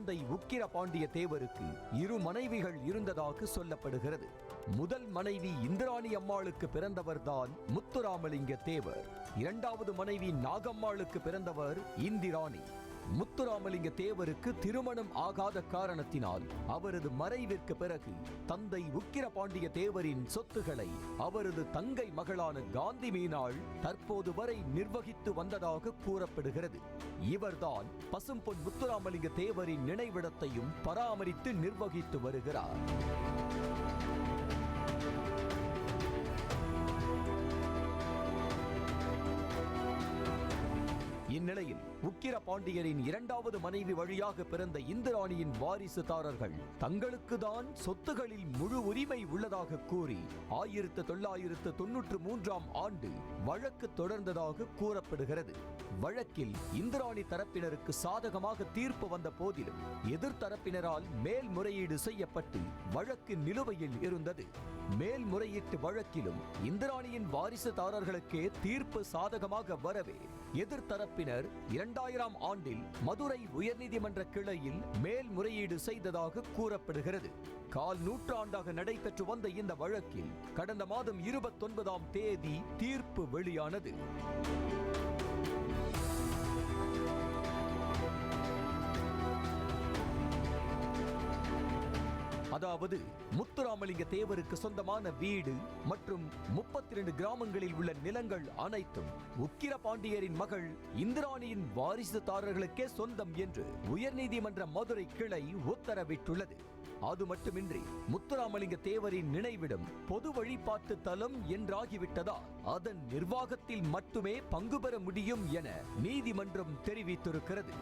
தந்தை உக்கிர பாண்டிய தேவருக்கு இரு மனைவிகள் இருந்ததாக சொல்லப்படுகிறது. முதல் மனைவி இந்திராணி அம்மாளுக்கு பிறந்தவர்தான் முத்துராமலிங்க தேவர். இரண்டாவது மனைவி நாகம்மாளுக்கு பிறந்தவர் இந்திராணி. முத்துராமலிங்க தேவருக்கு திருமணம் ஆகாத காரணத்தினால் அவரது மறைவிற்கு பிறகு தந்தை உக்கிர பாண்டிய தேவரின் சொத்துக்களை அவரது தங்கை மகளான காந்தி மீனாள் தற்போது வரை நிர்வகித்து வந்ததாக கூறப்படுகிறது. இவர்தான் பசும்பொன் முத்துராமலிங்க தேவரின் நினைவிடத்தையும் பராமரித்து நிர்வகித்து வருகிறார். இந்நிலையில் உக்கிர பாண்டியரின் இரண்டாவது மனைவி வழியாக பிறந்த இந்திராணியின் வாரிசுதாரர்கள் தங்களுக்கு தான் சொத்துகளில் முழு உரிமை உள்ளதாக கூறி ஆயிரத்து தொள்ளாயிரத்து தொன்னூற்று மூன்றாம் ஆண்டு வழக்கு தொடர்ந்ததாக கூறப்படுகிறது. வழக்கில் இந்திராணி தரப்பினருக்கு சாதகமாக தீர்ப்பு வந்த போதிலும் எதிர்த்தரப்பினரால் மேல்முறையீடு செய்யப்பட்டு வழக்கு நிலுவையில் இருந்தது. மேல்முறையீட்டு வழக்கிலும் இந்திராணியின் வாரிசுதாரர்களுக்கே தீர்ப்பு சாதகமாக வரவே எதிர்த்தரப்பினர் இரண்டாயிரம் ஆண்டில் மதுரை உயர்நீதிமன்ற கிளையில் மேல்முறையீடு செய்ததாக கூறப்படுகிறது. கால் நூற்றாண்டாக நடைபெற்று வந்த இந்த வழக்கில் கடந்த மாதம் இருபத்தொன்பதாம் தேதி தீர்ப்பு வெளியானது. அதாவது முத்துராமலிங்க தேவருக்கு சொந்தமான வீடு மற்றும் முப்பத்தி ரெண்டு கிராமங்களில் உள்ள நிலங்கள் அனைத்தும் உக்கிர பாண்டியரின் மகள் இந்திராணியின் வாரிசுதாரர்களுக்கே சொந்தம் என்று உயர்நீதிமன்ற மதுரை கிளை உத்தரவிட்டுள்ளது. அது மட்டுமின்றி முத்துராமலிங்க தேவரின் நினைவிடம் பொது வழிபாட்டு தலம் என்றாகிவிட்டதால் அதன் நிர்வாகத்தில் மட்டுமே பங்கு பெற முடியும் என நீதிமன்றம் தெரிவித்திருக்கிறது.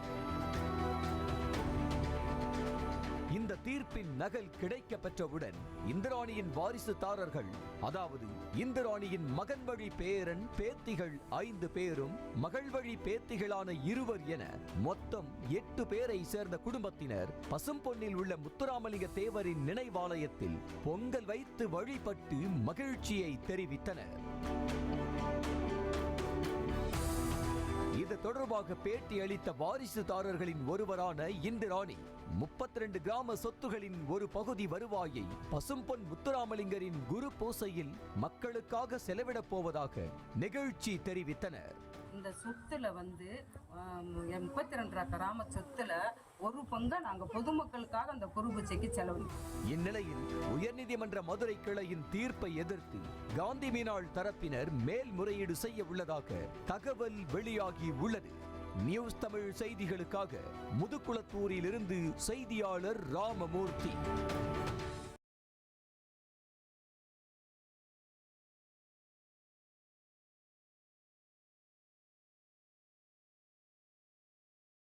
தீர்ப்பின் நகல் கிடைக்க பெற்றவுடன் இந்திராணியின் வாரிசுதாரர்கள் அதாவது இந்திராணியின் மகன் வழி பேரன் பேத்திகள் ஐந்து பேரும் மகள் வழி பேத்திகளான இருவர் என மொத்தம் எட்டு பேரை சேர்ந்த குடும்பத்தினர் பசும்பொன்னில் உள்ள முத்துராமலிங்க தேவரின் நினைவாலயத்தில் பொங்கல் வைத்து வழிபட்டு மகிழ்ச்சியை தெரிவித்தனர். தொடர்பாக பேட்டி அளித்த வாரிசுதாரர்களின் ஒருவரான இந்திராணி முப்பத்தி ரெண்டு கிராம சொத்துகளின் ஒரு பகுதி வருவாயை பசும்பொன் முத்துராமலிங்கரின் குரு பூசையில் மக்களுக்காக செலவிடப் போவதாக நிகழ்ச்சி தெரிவித்தனர். இந்த சொத்துல வந்து முப்பத்தி ரெண்டு கிராம சொத்துல ஒரு பங்கை நாங்க பொதுமக்களுக்காக அந்த குரு பூஜைக்கு இந்நிலையில் உயர்நீதிமன்ற மதுரை கிளையின் தீர்ப்பை எதிர்த்து காந்தி மீனாள் தரப்பினர் மேல்முறையீடு செய்ய உள்ளதாக தகவல் வெளியாகி உள்ளது. நியூஸ் தமிழ் செய்திகளுக்காக முதுகுளத்தூரிலிருந்து செய்தியாளர் ராமமூர்த்தி.